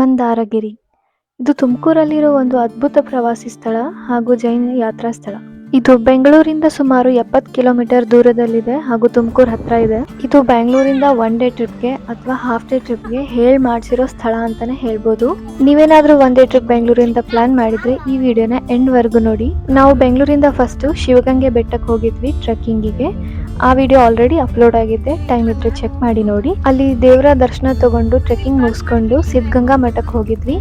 ಮಂದಾರಗಿರಿ. ಇದು ತುಮಕೂರಲ್ಲಿರೋ ಒಂದು ಅದ್ಭುತ ಪ್ರವಾಸಿ ಸ್ಥಳ ಹಾಗೂ ಜೈನ ಯಾತ್ರಾ ಸ್ಥಳ. ಇದು ಬೆಂಗಳೂರಿಂದ ಸುಮಾರು ಎಪ್ಪತ್ತು ಕಿಲೋಮೀಟರ್ ದೂರದಲ್ಲಿದೆ ಹಾಗೂ ತುಮಕೂರು ಹತ್ರ ಇದೆ. ಇದು ಬೆಂಗಳೂರಿಂದ ಒನ್ ಡೇ ಟ್ರಿಪ್ಗೆ ಅಥವಾ ಹಾಫ್ ಡೇ ಟ್ರಿಪ್ಗೆ ಹೇಳ್ ಮಾಡಿಸಿರೋ ಸ್ಥಳ ಅಂತಾನೆ ಹೇಳ್ಬೋದು. ನೀವೇನಾದ್ರೂ ಒನ್ ಡೇ ಟ್ರಿಪ್ ಬೆಂಗಳೂರಿಂದ ಪ್ಲಾನ್ ಮಾಡಿದ್ರೆ ಈ ವಿಡಿಯೋನ ಎಂಡ್ ವರ್ಗು ನೋಡಿ. ನಾವು ಬೆಂಗಳೂರಿಂದ ಫಸ್ಟ್ ಶಿವಗಂಗೆ ಬೆಟ್ಟಕ್ಕೆ ಹೋಗಿದ್ವಿ ಟ್ರೆಕ್ಕಿಂಗಿಗೆ ಆ ವಿಡಿಯೋ ಆಲ್ರೆಡಿ ಅಪ್ಲೋಡ್ ಆಗಿದೆ ಟೈಮ್ ಇದ್ರೆ ಚೆಕ್ ಮಾಡಿ ನೋಡಿ. ಅಲ್ಲಿ ದೇವರ ದರ್ಶನ ತಗೊಂಡು ಟ್ರೆಕ್ಕಿಂಗ್ ಮುಗಿಸ್ಕೊಂಡು ಸಿದ್ಧಗಂಗಾ ಮಠಕ್ಕೆ ಹೋಗಿದ್ವಿ.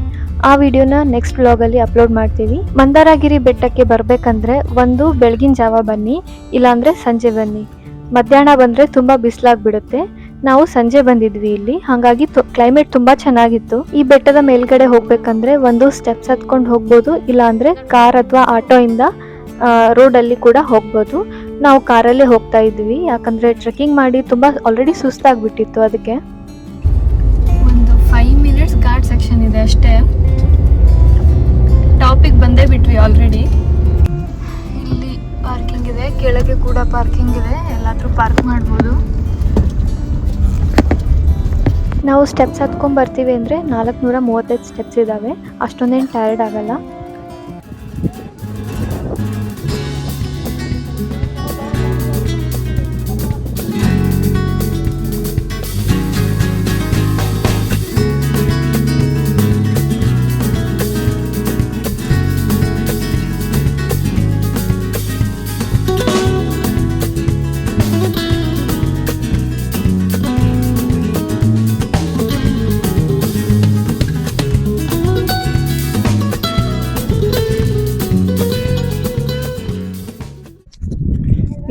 ಆ ವಿಡಿಯೋನ ನೆಕ್ಸ್ಟ್ ಬ್ಲಾಗ್ ಅಲ್ಲಿ ಅಪ್ಲೋಡ್ ಮಾಡ್ತೀವಿ. ಮಂದಾರಗಿರಿ ಬೆಟ್ಟಕ್ಕೆ ಬರಬೇಕಂದ್ರೆ ಒಂದು ಬೆಳಗಿನ ಜಾವ ಬನ್ನಿ, ಇಲ್ಲಾಂದರೆ ಸಂಜೆ ಬನ್ನಿ. ಮಧ್ಯಾಹ್ನ ಬಂದ್ರೆ ತುಂಬಾ ಬಿಸಿಲಾಗ್ಬಿಡುತ್ತೆ. ನಾವು ಸಂಜೆ ಬಂದಿದ್ವಿ ಇಲ್ಲಿ. ಹಾಗಾಗಿ ಕ್ಲೈಮೇಟ್ ತುಂಬಾ ಚೆನ್ನಾಗಿತ್ತು. ಈ ಬೆಟ್ಟದ ಮೇಲ್ಗಡೆ ಹೋಗ್ಬೇಕಂದ್ರೆ ಒಂದು ಸ್ಟೆಪ್ಸ್ ಹತ್ಕೊಂಡು ಹೋಗ್ಬೋದು, ಇಲ್ಲಾಂದ್ರೆ ಕಾರ್ ಅಥವಾ ಆಟೋ ಇಂದ ರೋಡ್ ಅಲ್ಲಿ ಕೂಡ ಹೋಗ್ಬೋದು. ನಾವು ಕಾರಲ್ಲೇ ಹೋಗ್ತಾ ಇದ್ವಿ. ಯಾಕಂದ್ರೆ ಟ್ರೆಕ್ಕಿಂಗ್ ಮಾಡಿ ತುಂಬಾ ಆಲ್ರೆಡಿ ಸುಸ್ತಾಗ್ಬಿಟ್ಟಿತ್ತು ಅದಕ್ಕೆ. ಒಂದು ಫೈವ್ ಮಿನಿಟ್ಸ್ ಘಾಟ್ ಸೆಕ್ಷನ್ ಇದೆ ಅಷ್ಟೇ. ಟಾಪಿಕ್ ಬಂದೇ ಬಿಟ್ವಿ ಆಲ್ರೆಡಿ ಇಲ್ಲಿ ಪಾರ್ಕಿಂಗ್ ಇದೆ ಕೆಳಗೆ ಕೂಡ ಪಾರ್ಕಿಂಗ್ ಇದೆ ಎಲ್ಲಾದರೂ ಪಾರ್ಕ್ ಮಾಡ್ಬೋದು. ನಾವು ಸ್ಟೆಪ್ಸ್ ಹತ್ಕೊಂಡ್ ಬರ್ತೀವಿ ಅಂದ್ರೆ ನಾಲ್ಕುನೂರ ಮೂವತ್ತೈದು ಸ್ಟೆಪ್ಸ್ ಇದಾವೆ. ಅಷ್ಟೊಂದೇನು ಟಯರ್ಡ್ ಆಗಲ್ಲ.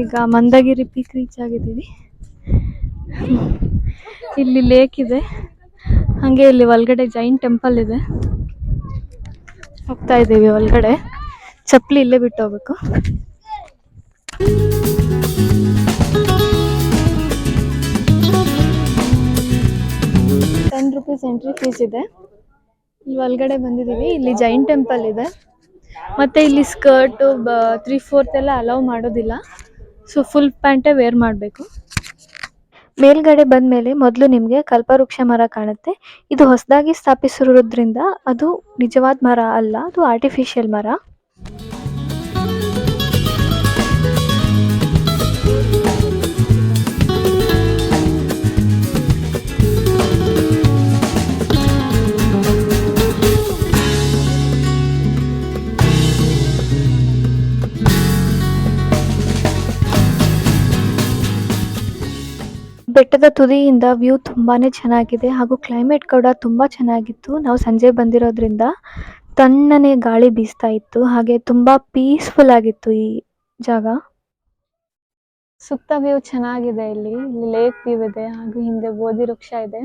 ಈಗ ಮಂದಗಿರಿ ಪೀಕ್ ರೀಚ್ ಆಗಿದ್ದೀವಿ. ಇಲ್ಲಿ ಲೇಕ್ ಇದೆ. ಹಾಗೆ ಇಲ್ಲಿ ಒಳಗಡೆ ಜೈನ್ ಟೆಂಪಲ್ ಇದೆ. ಹೋಗ್ತಾ ಇದ್ದೀವಿ ಒಳಗಡೆ. ಚಪ್ಪಲಿ ಇಲ್ಲೇ ಬಿಟ್ಟು ಹೋಗ್ಬೇಕು. ಟೆನ್ ರುಪೀಸ್ ಎಂಟ್ರಿ ಫೀಸ್ ಇದೆ. ಇಲ್ಲಿ ಒಳಗಡೆ ಬಂದಿದ್ದೀವಿ. ಇಲ್ಲಿ ಜೈನ್ ಟೆಂಪಲ್ ಇದೆ. ಮತ್ತೆ ಇಲ್ಲಿ ಸ್ಕರ್ಟ್ ತ್ರೀ ಫೋರ್ತ್ ಎಲ್ಲ ಅಲೌ ಮಾಡೋದಿಲ್ಲ. ಸೊ ಫುಲ್ ಪ್ಯಾಂಟೇ ವೇರ್ ಮಾಡಬೇಕು. ಮೇಲ್ಗಡೆ ಬಂದ ಮೇಲೆ ಮೊದಲು ನಿಮಗೆ ಕಲ್ಪವೃಕ್ಷ ಮರ ಕಾಣುತ್ತೆ. ಇದು ಹೊಸದಾಗಿ ಸ್ಥಾಪಿಸಿರೋದ್ರಿಂದ ಅದು ನಿಜವಾದ ಮರ ಅಲ್ಲ, ಅದು ಆರ್ಟಿಫಿಷಿಯಲ್ ಮರ. ಬೆಟ್ಟದ ತುದಿಯಿಂದ ವ್ಯೂ ತುಂಬಾನೇ ಚೆನ್ನಾಗಿದೆ ಹಾಗೂ ಕ್ಲೈಮೇಟ್ ಕೂಡ ತುಂಬಾ ಚೆನ್ನಾಗಿತ್ತು. ನಾವು ಸಂಜೆ ಬಂದಿರೋದ್ರಿಂದ ತಣ್ಣನೆ ಗಾಳಿ ಬೀಸ್ತಾ ಇತ್ತು. ಹಾಗೆ ತುಂಬಾ ಪೀಸ್ಫುಲ್ ಆಗಿತ್ತು ಈ ಜಾಗ. ಸುತ್ತ ವ್ಯೂ ಚೆನ್ನಾಗಿದೆ ಇಲ್ಲಿ. ಇಲ್ಲಿ ಲೇಕ್ ವ್ಯೂ ಇದೆ ಹಾಗೂ ಹಿಂದೆ ಬೋಧಿ ವೃಕ್ಷ ಇದೆ.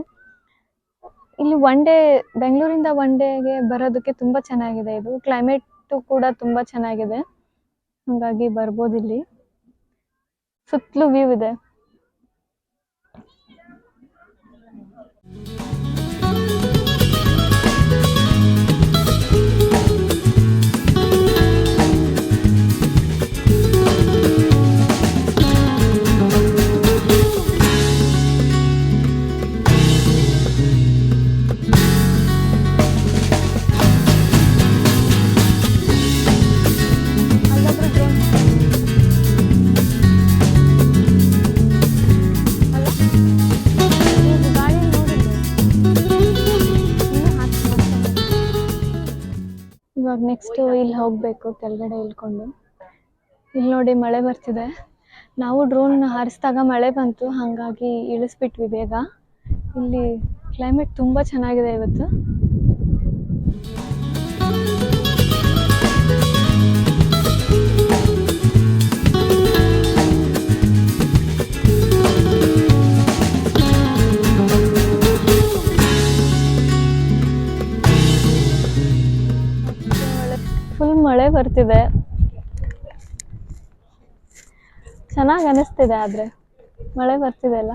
ಇಲ್ಲಿ ಒನ್ ಡೇ ಬೆಂಗಳೂರಿಂದ ಒನ್ ಡೇಗೆ ಬರೋದಕ್ಕೆ ತುಂಬಾ ಚೆನ್ನಾಗಿದೆ ಇದು. ಕ್ಲೈಮೇಟ್ ಕೂಡ ತುಂಬಾ ಚೆನ್ನಾಗಿದೆ. ಹಾಗಾಗಿ ಬರ್ಬೋದು ಇಲ್ಲಿ. ಸುತ್ತಲೂ ವ್ಯೂ ಇದೆ. Bye. ನೆಕ್ಸ್ಟ್ ಇಲ್ಲಿ ಹೋಗ್ಬೇಕು, ಕೆಳಗಡೆ ಇಳ್ಕೊಂಡು. ಇಲ್ಲಿ ನೋಡಿ ಮಳೆ ಬರ್ತಿದೆ. ನಾವು ಡ್ರೋನ್ ಹಾರಿಸಿದಾಗ ಮಳೆ ಬಂತು, ಹಾಗಾಗಿ ಇಳಿಸ್ಬಿಟ್ವಿ ಬೇಗ. ಇಲ್ಲಿ ಕ್ಲೈಮೇಟ್ ತುಂಬ ಚೆನ್ನಾಗಿದೆ ಇವತ್ತು. ಬರ್ತಿದೆ. ಚೆನ್ನಾಗಿ ಅನಿಸ್ತಿದೆ ಆದ್ರೆ. ಮಳೆ ಬರ್ತಿದೆ ಅಲ್ಲ?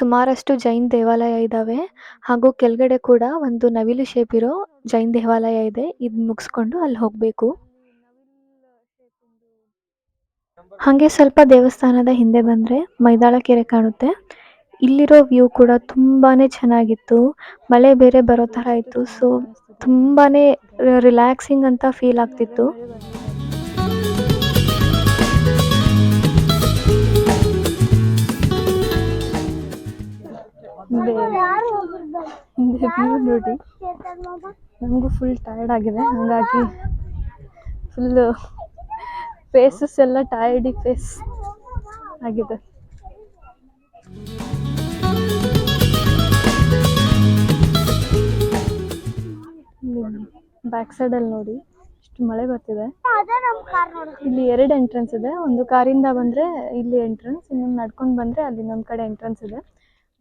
ಸುಮಾರಷ್ಟು ಜೈನ್ ದೇವಾಲಯ ಇದಾವೆ. ಹಾಗೂ ಕೆಳಗಡೆ ಕೂಡ ಒಂದು ನವಿಲು ಶೇಪ್ ಇರೋ ಜೈನ್ ದೇವಾಲಯ ಇದೆ. ಇದ್ ಮುಗಿಸ್ಕೊಂಡು ಅಲ್ಲಿ ಹೋಗ್ಬೇಕು. ಹಾಗೆ ಸ್ವಲ್ಪ ದೇವಸ್ಥಾನದ ಹಿಂದೆ ಬಂದ್ರೆ ಮೈದಾಳ ಕೆರೆ ಕಾಣುತ್ತೆ. ಇಲ್ಲಿರೋ ವ್ಯೂ ಕೂಡ ತುಂಬಾನೇ ಚೆನ್ನಾಗಿತ್ತು. ಮಳೆ ಬೇರೆ ಬರೋ ತರ ಇತ್ತು. ಸೊ ತುಂಬಾನೇ ರಿಲ್ಯಾಕ್ಸಿಂಗ್ ಅಂತ ಫೀಲ್ ಆಗ್ತಿತ್ತು. ವ್ಯೂ ನೋಡಿ? ನಮಗೂ ಫುಲ್ ಟಯರ್ಡ್ ಆಗಿದೆ ಹಾಗಾಗಿ ಫುಲ್ ಫೇಸಸ್ ಎಲ್ಲ ಟಯರ್ಡಿ ಫೇಸ್ ಆಗಿದೆ. ಬ್ಯಾಕ್ ಸೈಡ್ ಅಲ್ಲಿ ನೋಡಿ ಇಷ್ಟು ಮಳೆ ಬರ್ತಿದೆ. ಇಲ್ಲಿ ಎರಡು ಎಂಟ್ರೆನ್ಸ್ ಇದೆ ಒಂದು ಕಾರಿಂದ ಬಂದ್ರೆ ಇಲ್ಲಿ ಎಂಟ್ರೆನ್ಸ್ ಇನ್ನೊಂದು ನಡ್ಕೊಂಡು ಬಂದ್ರೆ ಅಲ್ಲಿ ಇನ್ನೊಂದು ಕಡೆ ಎಂಟ್ರೆನ್ಸ್ ಇದೆ.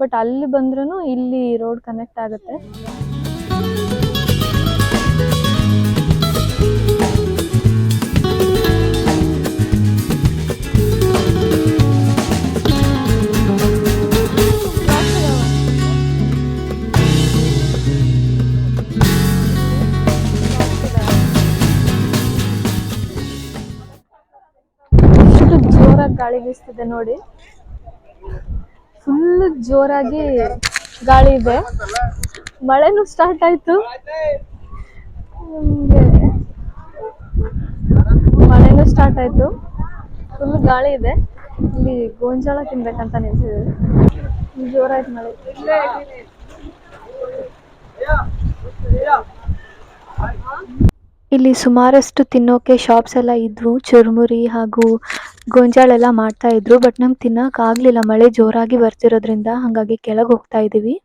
ಬಟ್ ಅಲ್ಲಿ ಬಂದ್ರೂ ಇಲ್ಲಿ ರೋಡ್ ಕನೆಕ್ಟ್ ಆಗುತ್ತೆ. ಜೋರಾಗಿ ಗಾಳಿ ಬೀಸ್ತಿದೆ ನೋಡಿ. ಫುಲ್ ಜೋರಾಗಿ ಗಾಳಿ ಇದೆ. ಮಳೆನೂ ಸ್ಟಾರ್ಟ್ ಆಯ್ತು. ಮಳೆನೂ ಸ್ಟಾರ್ಟ್ ಆಯ್ತು. ಫುಲ್ ಗಾಳಿ ಇದೆ. ಇಲ್ಲಿ ಗೋಂಜಾಳ ತಿನ್ಬೇಕಂತ ನಿಲ್ಸಿದ್ವಿ. ಜೋರಾಯ್ತು ಮಳೆ. ಇಲ್ಲಿ ಸುಮಾರಷ್ಟು ತಿನ್ನೋಕೆ ಶಾಪ್ಸ್ ಎಲ್ಲ ಇದ್ವು. ಚುರುಮುರಿ ಹಾಗೂ ಗೋಂಜಾಳ ಎಲ್ಲ ಮಾಡ್ತಾ ಇದ್ರು ಬಟ್ ನಮ್ಗೆ ತಿನ್ನಕ್ ಆಗ್ಲಿಲ್ಲ. ಮಳೆ ಜೋರಾಗಿ ಬರ್ತಿರೋದ್ರಿಂದ ಹಾಗಾಗಿ ಕೆಳಗೆ ಹೋಗ್ತಾ ಇದೀವಿ.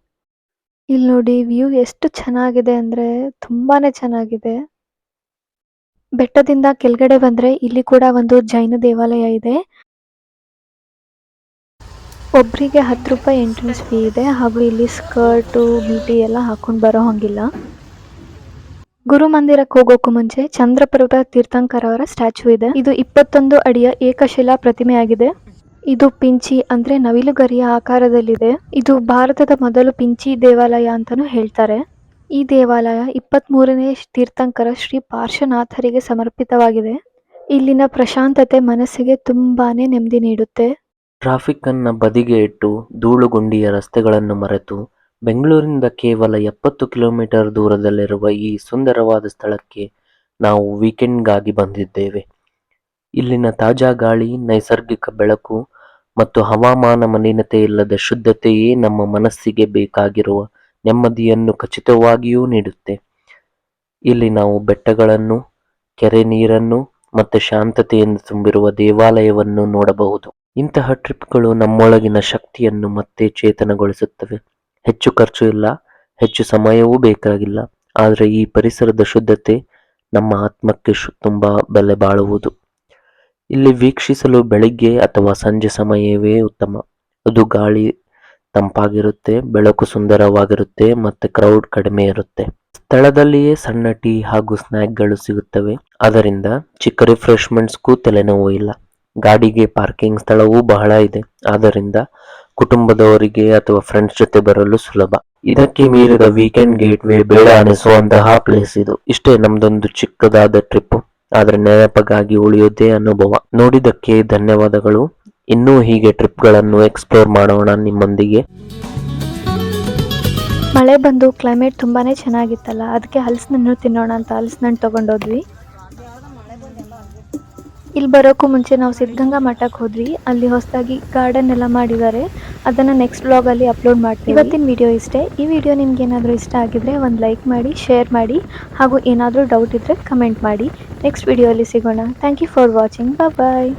ಇಲ್ಲಿ ನೋಡಿ ವ್ಯೂ ಎಷ್ಟು ಚೆನ್ನಾಗಿದೆ ಅಂದ್ರೆ ತುಂಬಾನೇ ಚೆನ್ನಾಗಿದೆ. ಬೆಟ್ಟದಿಂದ ಕೆಳಗಡೆ ಬಂದ್ರೆ ಇಲ್ಲಿ ಕೂಡ ಒಂದು ಜೈನ ದೇವಾಲಯ ಇದೆ. ಒಬ್ರಿಗೆ ಹತ್ತು ರೂಪಾಯಿ ಎಂಟ್ರೆನ್ಸ್ ಫೀ ಇದೆ. ಹಾಗೂ ಇಲ್ಲಿ ಸ್ಕರ್ಟು ಬೀಟಿ ಎಲ್ಲ ಹಾಕೊಂಡು ಬರೋ ಹಂಗಿಲ್ಲ. ಗುರು ಮಂದಿರಕ್ಕೆ ಹೋಗೋಕು ಮುಂಚೆ ಚಂದ್ರಪ್ರಭ ತೀರ್ಥಂಕರ್ ಅವರ ಸ್ಟ್ಯಾಚು ಇದೆ. ಇದು ಇಪ್ಪತ್ತೊಂದು ಅಡಿಯ ಏಕಶಿಲಾ ಪ್ರತಿಮೆಯಾಗಿದೆ. ಇದು ಪಿಂಚಿ ಅಂದ್ರೆ ನವಿಲುಗರಿಯ ಆಕಾರದಲ್ಲಿದೆ. ಇದು ಭಾರತದ ಮೊದಲು ಪಿಂಚಿ ದೇವಾಲಯ ಅಂತಾನೂ ಹೇಳ್ತಾರೆ. ಈ ದೇವಾಲಯ ಇಪ್ಪತ್ತ್ ಮೂರನೇ ತೀರ್ಥಂಕರ ಶ್ರೀ ಪಾರ್ಶ್ವನಾಥರಿಗೆ ಸಮರ್ಪಿತವಾಗಿದೆ. ಇಲ್ಲಿನ ಪ್ರಶಾಂತತೆ ಮನಸ್ಸಿಗೆ ತುಂಬಾನೇ ನೆಮ್ಮದಿ ನೀಡುತ್ತೆ. ಟ್ರಾಫಿಕ್ ಅನ್ನ ಬದಿಗೆ ಇಟ್ಟು ಧೂಳುಗುಂಡಿಯ ರಸ್ತೆಗಳನ್ನು ಮರೆತು ಬೆಂಗಳೂರಿನಿಂದ ಕೇವಲ ಎಪ್ಪತ್ತು ಕಿಲೋಮೀಟರ್ ದೂರದಲ್ಲಿರುವ ಈ ಸುಂದರವಾದ ಸ್ಥಳಕ್ಕೆ ನಾವು ವೀಕೆಂಡ್ಗಾಗಿ ಬಂದಿದ್ದೇವೆ. ಇಲ್ಲಿನ ತಾಜಾ ಗಾಳಿ, ನೈಸರ್ಗಿಕ ಬೆಳಕು ಮತ್ತು ಹವಾಮಾನ ಮಲಿನತೆ ಇಲ್ಲದ ಶುದ್ಧತೆಯೇ ನಮ್ಮ ಮನಸ್ಸಿಗೆ ಬೇಕಾಗಿರುವ ನೆಮ್ಮದಿಯನ್ನು ಖಚಿತವಾಗಿಯೂ ನೀಡುತ್ತೆ. ಇಲ್ಲಿ ನಾವು ಬೆಟ್ಟಗಳನ್ನು, ಕೆರೆ ನೀರನ್ನು ಮತ್ತು ಶಾಂತತೆಯನ್ನು ತುಂಬಿರುವ ದೇವಾಲಯವನ್ನು ನೋಡಬಹುದು. ಇಂತಹ ಟ್ರಿಪ್ಗಳು ನಮ್ಮೊಳಗಿನ ಶಕ್ತಿಯನ್ನು ಮತ್ತೆ ಚೇತನಗೊಳಿಸುತ್ತವೆ. ಹೆಚ್ಚು ಖರ್ಚು ಇಲ್ಲ, ಹೆಚ್ಚು ಸಮಯವೂ ಬೇಕಾಗಿಲ್ಲ. ಆದರೆ ಈ ಪರಿಸರದ ಶುದ್ಧತೆ ನಮ್ಮ ಆತ್ಮಕ್ಕೆ ಶು, ತುಂಬ ಬೆಲೆ ಬಾಳುವುದು. ಇಲ್ಲಿ ವೀಕ್ಷಿಸಲು ಬೆಳಿಗ್ಗೆ ಅಥವಾ ಸಂಜೆ ಸಮಯವೇ ಉತ್ತಮ. ಅದು ಗಾಳಿ ತಂಪಾಗಿರುತ್ತೆ, ಬೆಳಕು ಸುಂದರವಾಗಿರುತ್ತೆ ಮತ್ತೆ ಕ್ರೌಡ್ ಕಡಿಮೆ ಇರುತ್ತೆ. ಸ್ಥಳದಲ್ಲಿಯೇ ಸಣ್ಣ ಟೀ ಹಾಗೂ ಸ್ನ್ಯಾಕ್ಗಳು ಸಿಗುತ್ತವೆ. ಅದರಿಂದ ಚಿಕ್ಕ ರಿಫ್ರೆಶ್ಮೆಂಟ್ಸ್ಗೂ ತಲೆನೋವು ಇಲ್ಲ. ಗಾಡಿಗೆ ಪಾರ್ಕಿಂಗ್ ಸ್ಥಳವೂ ಬಹಳ ಇದೆ. ಆದ್ದರಿಂದ ಕುಟುಂಬದವರಿಗೆ ಅಥವಾ ಫ್ರೆಂಡ್ಸ್ ಜೊತೆ ಬರಲು ಸುಲಭ. ಇದಕ್ಕೆ ಮೀರಿದ ವೀಕೆಂಡ್ ಗೇಟ್ ವೇ ಬೇಡ ಅನಿಸುವಂತಹ ಪ್ಲೇಸ್ ಇದು. ಇಷ್ಟೇ ನಮ್ದೊಂದು ಚಿಕ್ಕದಾದ ಟ್ರಿಪ್ ಆದ್ರೆ ನೆನಪಗಾಗಿ ಉಳಿಯೋದೇ ಅನುಭವ. ನೋಡಿದಕ್ಕೆ ಧನ್ಯವಾದಗಳು. ಇನ್ನೂ ಹೀಗೆ ಟ್ರಿಪ್ಗಳನ್ನು ಎಕ್ಸ್ಪ್ಲೋರ್ ಮಾಡೋಣ ನಿಮ್ಮೊಂದಿಗೆ. ಮಳೆ ಬಂದು ಕ್ಲೈಮೇಟ್ ತುಂಬಾನೇ ಚೆನ್ನಾಗಿತ್ತಲ್ಲ, ಅದಕ್ಕೆ ಹಲಸಿನಣ್ಣು ತಿನ್ನೋಣ ಅಂತ ಹಲಸಿನಣ್ಣು ತಗೊಂಡೋದ್ವಿ. ಇಲ್ಲಿ ಬರೋಕ್ಕೂ ಮುಂಚೆ ನಾವು ಸಿದ್ಧಗಂಗಾ ಮಠಕ್ಕೆ ಹೋದ್ವಿ. ಅಲ್ಲಿ ಹೊಸದಾಗಿ ಗಾರ್ಡನ್ ಎಲ್ಲ ಮಾಡಿದ್ದಾರೆ. ಅದನ್ನು ನೆಕ್ಸ್ಟ್ ಬ್ಲಾಗಲ್ಲಿ ಅಪ್ಲೋಡ್ ಮಾಡ್ತೀವಿ. ಇವತ್ತಿನ ವಿಡಿಯೋ ಇಷ್ಟೇ. ಈ ವಿಡಿಯೋ ನಿಮ್ಗೆ ಏನಾದರೂ ಇಷ್ಟ ಆಗಿದ್ರೆ ಒಂದು ಲೈಕ್ ಮಾಡಿ ಶೇರ್ ಮಾಡಿ, ಹಾಗೂ ಏನಾದರೂ ಡೌಟ್ ಇದ್ದರೆ ಕಮೆಂಟ್ ಮಾಡಿ. ನೆಕ್ಸ್ಟ್ ವಿಡಿಯೋಲಿ ಸಿಗೋಣ. Thank you for watching bye